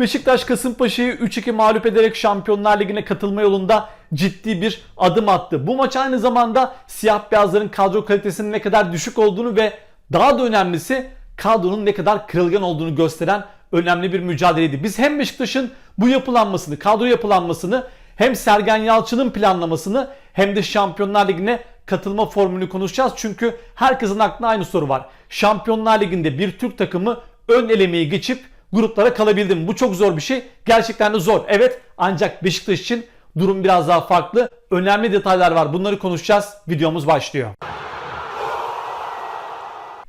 Beşiktaş Kasımpaşa'yı 3-2 mağlup ederek Şampiyonlar Ligi'ne katılma yolunda ciddi bir adım attı. Bu maç aynı zamanda siyah beyazların kadro kalitesinin ne kadar düşük olduğunu ve daha da önemlisi kadronun ne kadar kırılgan olduğunu gösteren önemli bir mücadeleydi. Biz hem Beşiktaş'ın bu yapılanmasını, kadro yapılanmasını hem Sergen Yalçın'ın planlamasını hem de Şampiyonlar Ligi'ne katılma formülünü konuşacağız. Çünkü herkesin aklında aynı soru var. Şampiyonlar Ligi'nde bir Türk takımı ön elemeyi geçip gruplara kalabildi mi? Bu çok zor bir şey. Gerçekten de zor. Evet ancak Beşiktaş için durum biraz daha farklı. Önemli detaylar var. Bunları konuşacağız. Videomuz başlıyor.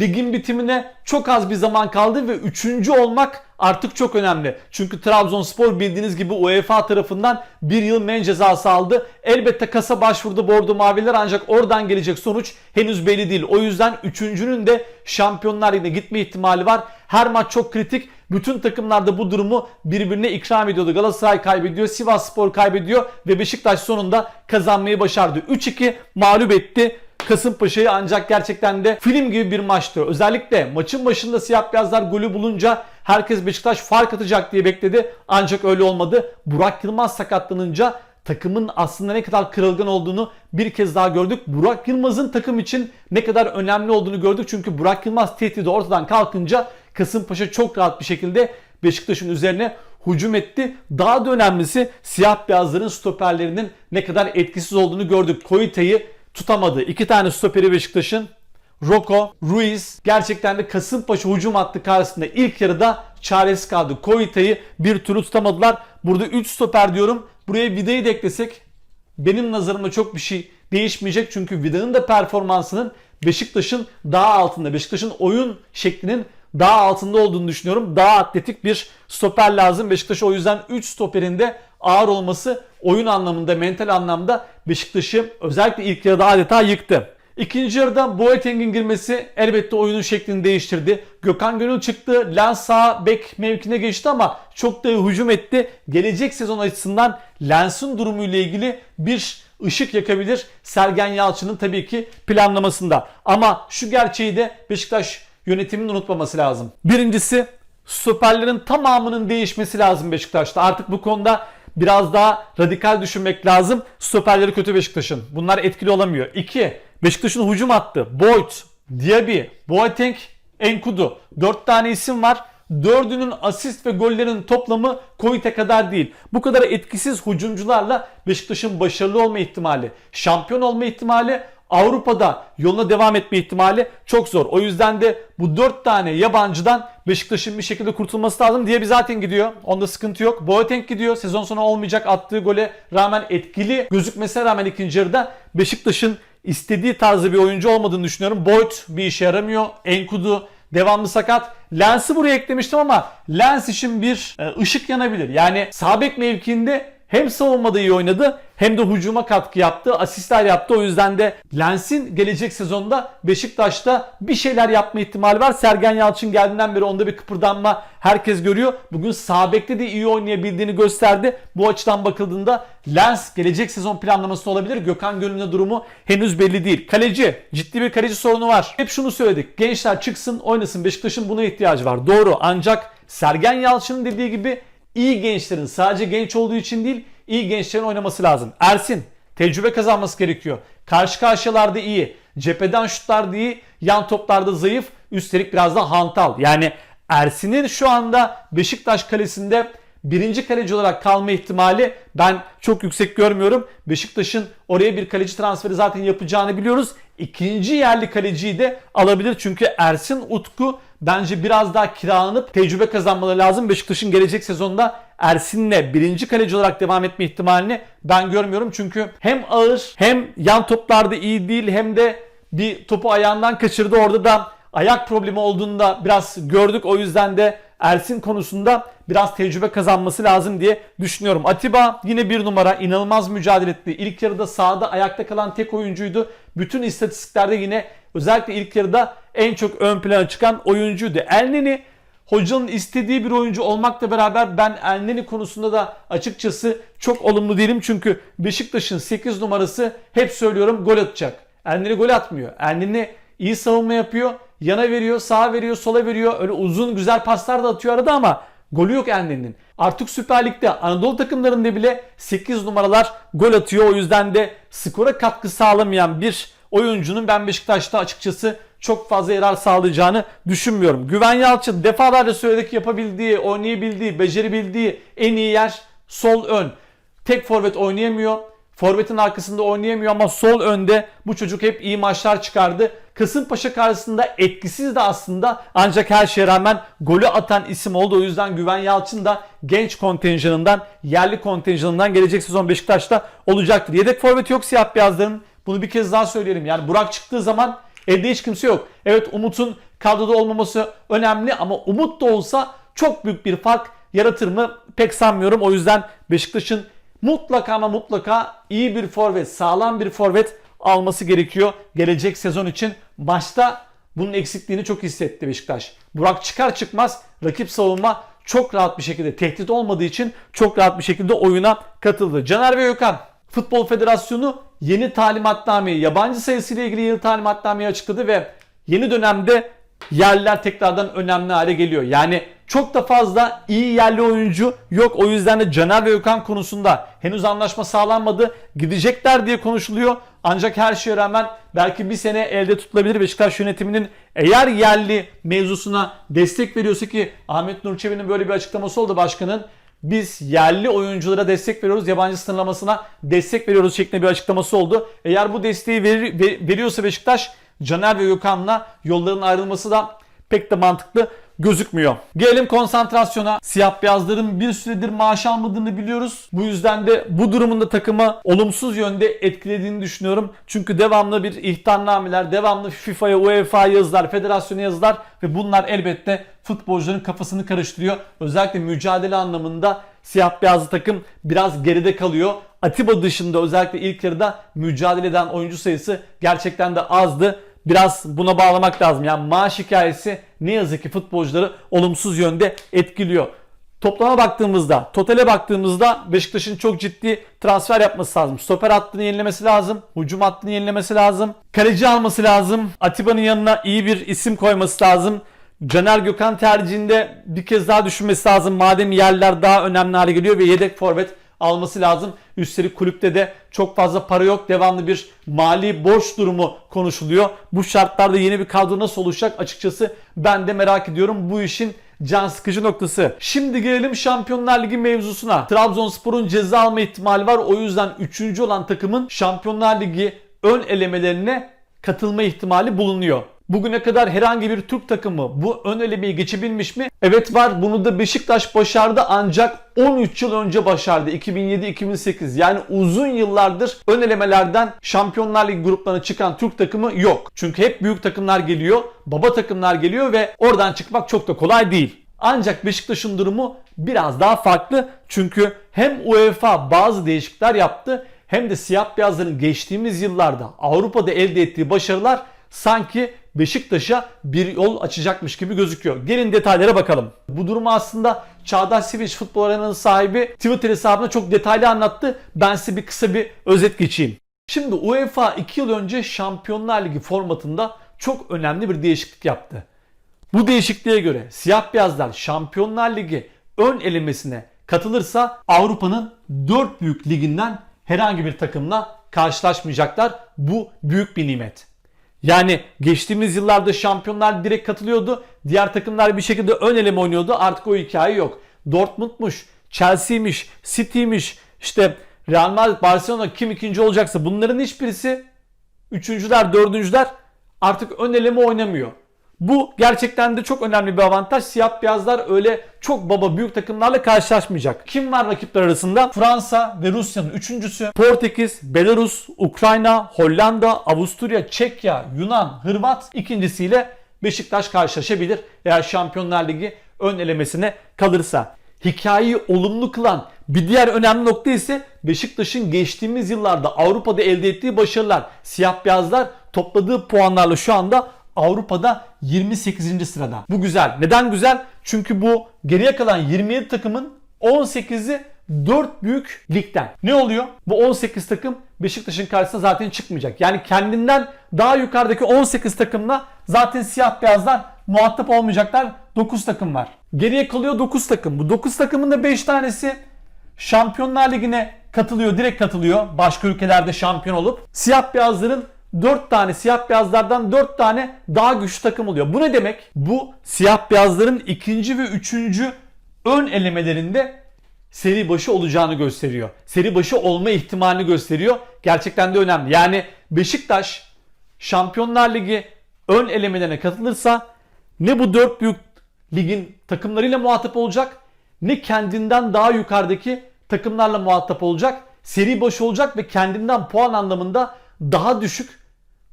Ligin bitimine çok az bir zaman kaldı ve üçüncü olmak artık çok önemli. Çünkü Trabzonspor bildiğiniz gibi UEFA tarafından bir yıl men cezası aldı. Elbette kasa başvurdu Bordo Maviler ancak oradan gelecek sonuç henüz belli değil. O yüzden üçüncünün de Şampiyonlar Ligi'ne gitme ihtimali var. Her maç çok kritik. Bütün takımlar da bu durumu birbirine ikram ediyordu. Galatasaray kaybediyor, Sivas Spor kaybediyor ve Beşiktaş sonunda kazanmayı başardı. 3-2 mağlup etti. Kasımpaşa'yı ancak gerçekten de film gibi bir maçtı. Özellikle maçın başında siyah beyazlar golü bulunca herkes Beşiktaş fark atacak diye bekledi. Ancak öyle olmadı. Burak Yılmaz sakatlanınca takımın aslında ne kadar kırılgan olduğunu bir kez daha gördük. Burak Yılmaz'ın takım için ne kadar önemli olduğunu gördük. Çünkü Burak Yılmaz tehdidi ortadan kalkınca Kasımpaşa çok rahat bir şekilde Beşiktaş'ın üzerine hücum etti. Daha da önemlisi siyah beyazların stoperlerinin ne kadar etkisiz olduğunu gördük. Koyita'yı tutamadı. İki tane stoperi Beşiktaş'ın Roko, Ruiz gerçekten de Kasımpaşa hücum hattı karşısında ilk yarıda çaresiz kaldı. Koyita'yı bir türlü tutamadılar. Burada 3 stoper diyorum. Buraya Vida'yı da eklesek benim nazarımda çok bir şey değişmeyecek. Çünkü Vida'nın da performansının Beşiktaş'ın daha altında. Beşiktaş'ın oyun şeklinin daha altında olduğunu düşünüyorum. Daha atletik bir stoper lazım. Beşiktaş o yüzden 3 stoperinde ağır olması oyun anlamında, mental anlamda Beşiktaş'ı özellikle ilk yarıda adeta yıktı. İkinci yarıda Boateng'in girmesi elbette oyunun şeklini değiştirdi. Gökhan Gönül çıktı. Lens sağ bek mevkine geçti ama çok da hücum etti. Gelecek sezon açısından Lens'in durumuyla ilgili bir ışık yakabilir Sergen Yalçın'ın tabii ki planlamasında. Ama şu gerçeği de Beşiktaş yönetiminin unutmaması lazım. Birincisi stoperlerin tamamının değişmesi lazım Beşiktaş'ta. Artık bu konuda biraz daha radikal düşünmek lazım. Stoperleri kötü Beşiktaş'ın. Bunlar etkili olamıyor. 2. Beşiktaş'ın hücum attı. Boyd, Diaby, Boateng, Enkudu. 4 tane isim var. Dördünün asist ve gollerin toplamı Koyte kadar değil. Bu kadar etkisiz hücumcularla Beşiktaş'ın başarılı olma ihtimali, şampiyon olma ihtimali, Avrupa'da yoluna devam etme ihtimali çok zor. O yüzden de bu 4 tane yabancıdan Beşiktaş'ın bir şekilde kurtulması lazım diye bir zaten gidiyor. Onda sıkıntı yok. Boateng gidiyor. Sezon sonu olmayacak attığı gole rağmen etkili gözükmesine rağmen ikinci yarıda Beşiktaş'ın istediği tarzda bir oyuncu olmadığını düşünüyorum. Boyd bir işe yaramıyor. Enkudu devamlı sakat. Lens'i buraya eklemiştim ama Lens için bir e, ışık yanabilir. Yani sağ bek mevkiinde hem savunmada iyi oynadı hem de hücuma katkı yaptı, asistler yaptı. O yüzden de Lens'in gelecek sezonda Beşiktaş'ta bir şeyler yapma ihtimali var. Sergen Yalçın geldiğinden beri onda bir kıpırdanma herkes görüyor. Bugün sağ bekte de iyi oynayabildiğini gösterdi. Bu açıdan bakıldığında Lens gelecek sezon planlaması olabilir. Gökhan Gönül'ün durumu henüz belli değil. Kaleci, ciddi bir kaleci sorunu var. Hep şunu söyledik. Gençler çıksın, oynasın. Beşiktaş'ın buna ihtiyacı var. Doğru. Ancak Sergen Yalçın'ın dediği gibi iyi gençlerin sadece genç olduğu için değil iyi gençlerin oynaması lazım. Ersin tecrübe kazanması gerekiyor. Karşı karşıyalarda iyi. Cepheden şutlarda iyi. Yan toplarda zayıf. Üstelik biraz da hantal. Yani Ersin'in şu anda Beşiktaş kalesinde birinci kaleci olarak kalma ihtimali ben çok yüksek görmüyorum. Beşiktaş'ın oraya bir kaleci transferi zaten yapacağını biliyoruz. İkinci yerli kaleciyi de alabilir. Çünkü Ersin Utku bence biraz daha kiralanıp tecrübe kazanmaları lazım. Beşiktaş'ın gelecek sezonda Ersin'le birinci kaleci olarak devam etme ihtimalini ben görmüyorum. Çünkü hem ağır hem yan toplarda iyi değil hem de bir topu ayağından kaçırdı. Orada da ayak problemi olduğunu da biraz gördük. O yüzden de Ersin konusunda biraz tecrübe kazanması lazım diye düşünüyorum. Atiba yine bir numara inanılmaz mücadele etti. İlk yarıda sahada ayakta kalan tek oyuncuydu. Bütün istatistiklerde yine özellikle ilk yarıda en çok ön plana çıkan oyuncuydu. Elneni hocanın istediği bir oyuncu olmakla beraber ben Elneni konusunda da açıkçası çok olumlu değilim. Çünkü Beşiktaş'ın 8 numarası hep söylüyorum gol atacak. Elneni gol atmıyor. Elneni iyi savunma yapıyor. Yana veriyor, sağa veriyor, sola veriyor. Öyle uzun güzel paslar da atıyor arada ama golü yok Enne'nin. Artık Süper Lig'de Anadolu takımlarında bile 8 numaralar gol atıyor. O yüzden de skora katkı sağlamayan bir oyuncunun ben Beşiktaş'ta açıkçası çok fazla yarar sağlayacağını düşünmüyorum. Güven Yalçın defalarca söyledik yapabildiği, oynayabildiği, becerebildiği en iyi yer sol ön. Tek forvet oynayamıyor. Forvet'in arkasında oynayamıyor ama sol önde bu çocuk hep iyi maçlar çıkardı. Kasımpaşa karşısında etkisiz de aslında ancak her şeye rağmen golü atan isim oldu. O yüzden Güven Yalçın da genç kontenjanından, yerli kontenjanından gelecek sezon Beşiktaş'ta olacaktır. Yedek forvet yok siyah beyazların. Bunu bir kez daha söyleyelim. Yani Burak çıktığı zaman elde hiç kimse yok. Evet Umut'un kadroda olmaması önemli ama Umut da olsa çok büyük bir fark yaratır mı pek sanmıyorum. O yüzden Beşiktaş'ın mutlaka ama mutlaka iyi bir forvet, sağlam bir forvet alması gerekiyor gelecek sezon için. Başta bunun eksikliğini çok hissetti Beşiktaş. Burak çıkar çıkmaz rakip savunma çok rahat bir şekilde tehdit olmadığı için çok rahat bir şekilde oyuna katıldı. Caner ve Gökhan Futbol Federasyonu yeni talimatnameyi, yabancı sayısıyla ilgili yeni talimatnameyi açıkladı ve yeni dönemde yerliler tekrardan önemli hale geliyor. Yani çok da fazla iyi yerli oyuncu yok. O yüzden de Caner ve Gökhan konusunda henüz anlaşma sağlanmadı. Gidecekler diye konuşuluyor. Ancak her şeye rağmen belki bir sene elde tutulabilir Beşiktaş yönetiminin eğer yerli mevzusuna destek veriyorsa ki Ahmet Nur Çebi'nin böyle bir açıklaması oldu başkanın. Biz yerli oyunculara destek veriyoruz, yabancı sınırlamasına destek veriyoruz şeklinde bir açıklaması oldu. Eğer bu desteği ver- ver- veriyorsa Beşiktaş Caner ve Gökhan'la yolların ayrılması da pek de mantıklı gözükmüyor. Gelelim konsantrasyona. Siyah beyazların bir süredir maaş almadığını biliyoruz. Bu yüzden de bu durumunda takımı olumsuz yönde etkilediğini düşünüyorum. Çünkü devamlı bir ihtarnameler, devamlı FIFA'ya, UEFA'ya yazılar, federasyona yazılar ve bunlar elbette futbolcuların kafasını karıştırıyor. Özellikle mücadele anlamında siyah beyazlı takım biraz geride kalıyor. Atiba dışında özellikle ilk yarıda mücadele eden oyuncu sayısı gerçekten de azdı. Biraz buna bağlamak lazım. Yani maaş hikayesi ne yazık ki futbolcuları olumsuz yönde etkiliyor. Toplama baktığımızda, totale baktığımızda Beşiktaş'ın çok ciddi transfer yapması lazım. Stoper hattını yenilemesi lazım. Hücum hattını yenilemesi lazım. Kaleci alması lazım. Atiba'nın yanına iyi bir isim koyması lazım. Caner Gökhan tercihinde bir kez daha düşünmesi lazım. Madem yerler daha önemli hale geliyor ve yedek forvet alması lazım. Üstelik kulüpte de çok fazla para yok. Devamlı bir mali borç durumu konuşuluyor. Bu şartlarda yeni bir kadro nasıl oluşacak açıkçası ben de merak ediyorum. Bu işin can sıkıcı noktası. Şimdi gelelim Şampiyonlar Ligi mevzusuna. Trabzonspor'un ceza alma ihtimali var. O yüzden 3. olan takımın Şampiyonlar Ligi ön elemelerine katılma ihtimali bulunuyor. Bugüne kadar herhangi bir Türk takımı bu ön elemeyi geçebilmiş mi? Evet var. Bunu da Beşiktaş başardı ancak 13 yıl önce başardı. 2007-2008. Yani uzun yıllardır ön elemelerden Şampiyonlar Ligi gruplarına çıkan Türk takımı yok. Çünkü hep büyük takımlar geliyor, baba takımlar geliyor ve oradan çıkmak çok da kolay değil. Ancak Beşiktaş'ın durumu biraz daha farklı. Çünkü hem UEFA bazı değişiklikler yaptı hem de siyah beyazların geçtiğimiz yıllarda Avrupa'da elde ettiği başarılar sanki Beşiktaş'a bir yol açacakmış gibi gözüküyor. Gelin detaylara bakalım. Bu durumu aslında Çağdaş Sevinç Futbol Arena'nın sahibi Twitter hesabında çok detaylı anlattı. Ben size bir kısa bir özet geçeyim. Şimdi UEFA 2 yıl önce Şampiyonlar Ligi formatında çok önemli bir değişiklik yaptı. Bu değişikliğe göre siyah beyazlar Şampiyonlar Ligi ön elemesine katılırsa Avrupa'nın 4 büyük liginden herhangi bir takımla karşılaşmayacaklar. Bu büyük bir nimet. Yani geçtiğimiz yıllarda şampiyonlar direkt katılıyordu. Diğer takımlar bir şekilde ön eleme oynuyordu. Artık o hikaye yok. Dortmund'muş, Chelsea'miş, City'miş, işte Real Madrid, Barcelona kim ikinci olacaksa bunların hiçbirisi üçüncüler, dördüncüler artık ön eleme oynamıyor. Bu gerçekten de çok önemli bir avantaj. Siyah beyazlar öyle çok baba büyük takımlarla karşılaşmayacak. Kim var rakipler arasında? Fransa ve Rusya'nın üçüncüsü. Portekiz, Belarus, Ukrayna, Hollanda, Avusturya, Çekya, Yunan, Hırvat ikincisiyle Beşiktaş karşılaşabilir. Eğer Şampiyonlar Ligi ön elemesine kalırsa. Hikayeyi olumlu kılan bir diğer önemli nokta ise Beşiktaş'ın geçtiğimiz yıllarda Avrupa'da elde ettiği başarılar. Siyah beyazlar topladığı puanlarla şu anda Avrupa'da 28. sırada. Bu güzel. Neden güzel? Çünkü bu geriye kalan 27 takımın 18'i 4 büyük ligden. Ne oluyor? Bu 18 takım Beşiktaş'ın karşısına zaten çıkmayacak. Yani kendinden daha yukarıdaki 18 takımla zaten siyah beyazlar muhatap olmayacaklar 9 takım var. Geriye kalıyor 9 takım. Bu 9 takımın da 5 tanesi Şampiyonlar Ligi'ne katılıyor, direkt katılıyor. Başka ülkelerde şampiyon olup. Siyah beyazların 4 tane siyah beyazlardan 4 tane daha güçlü takım oluyor. Bu ne demek? Bu siyah beyazların ikinci ve üçüncü ön elemelerinde seri başı olacağını gösteriyor. Seri başı olma ihtimalini gösteriyor. Gerçekten de önemli. Yani Beşiktaş Şampiyonlar Ligi ön elemelerine katılırsa ne bu dört büyük ligin takımlarıyla muhatap olacak ne kendinden daha yukarıdaki takımlarla muhatap olacak. Seri başı olacak ve kendinden puan anlamında daha düşük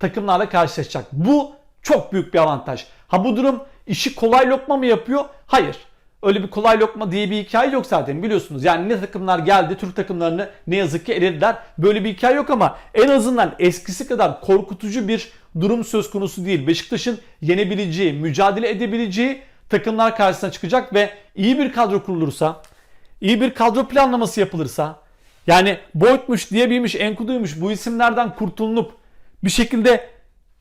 takımlarla karşılaşacak. Bu çok büyük bir avantaj. Ha bu durum işi kolay lokma mı yapıyor? Hayır. Öyle bir kolay lokma diye bir hikaye yok zaten biliyorsunuz. Yani ne takımlar geldi Türk takımlarını ne yazık ki elediler. Böyle bir hikaye yok ama en azından eskisi kadar korkutucu bir durum söz konusu değil. Beşiktaş'ın yenebileceği, mücadele edebileceği takımlar karşısına çıkacak ve iyi bir kadro kurulursa, iyi bir kadro planlaması yapılırsa, yani Boyd'muş, Diaby'miş, Enkudu'ymuş bu isimlerden kurtulunup bir şekilde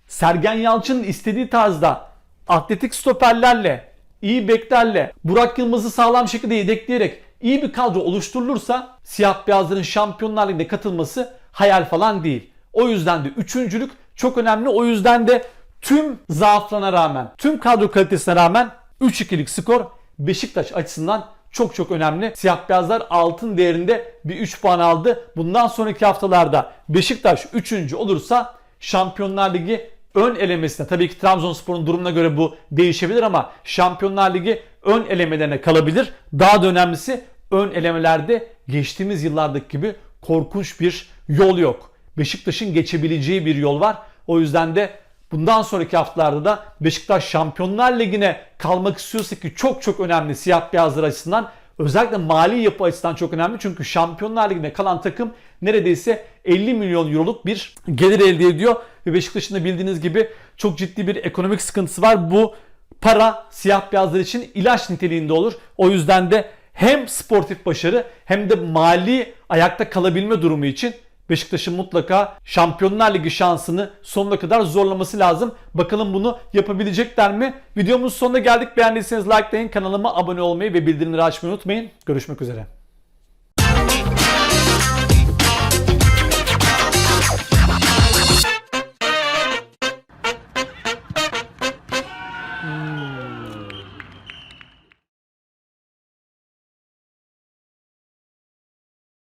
Sergen Yalçın'ın istediği tarzda atletik stoperlerle, iyi beklerle, Burak Yılmaz'ı sağlam şekilde yedekleyerek iyi bir kadro oluşturulursa siyah beyazların Şampiyonlar Ligi'ne katılması hayal falan değil. O yüzden de üçüncülük çok önemli. O yüzden de tüm zaaflarına rağmen, tüm kadro kalitesine rağmen 3-2'lik skor Beşiktaş açısından çok çok önemli. Siyah beyazlar altın değerinde bir 3 puan aldı. Bundan sonraki haftalarda Beşiktaş 3. olursa Şampiyonlar Ligi ön elemesine tabii ki Trabzonspor'un durumuna göre bu değişebilir ama Şampiyonlar Ligi ön elemelerine kalabilir. Daha da önemlisi ön elemelerde geçtiğimiz yıllardaki gibi korkunç bir yol yok. Beşiktaş'ın geçebileceği bir yol var. O yüzden de bundan sonraki haftalarda da Beşiktaş Şampiyonlar Ligi'ne kalmak istiyorsa ki çok çok önemli siyah beyazlar açısından özellikle mali yapı açısından çok önemli. Çünkü Şampiyonlar Ligi'ne kalan takım neredeyse 50 milyon euroluk bir gelir elde ediyor. Ve Beşiktaş'ın da bildiğiniz gibi çok ciddi bir ekonomik sıkıntısı var. Bu para siyah beyazlar için ilaç niteliğinde olur. O yüzden de hem sportif başarı hem de mali ayakta kalabilme durumu için Beşiktaş'ın mutlaka Şampiyonlar Ligi şansını sonuna kadar zorlaması lazım. Bakalım bunu yapabilecekler mi? Videomuzun sonuna geldik. Beğendiyseniz likelayın, kanalıma abone olmayı ve bildirimleri açmayı unutmayın. Görüşmek üzere.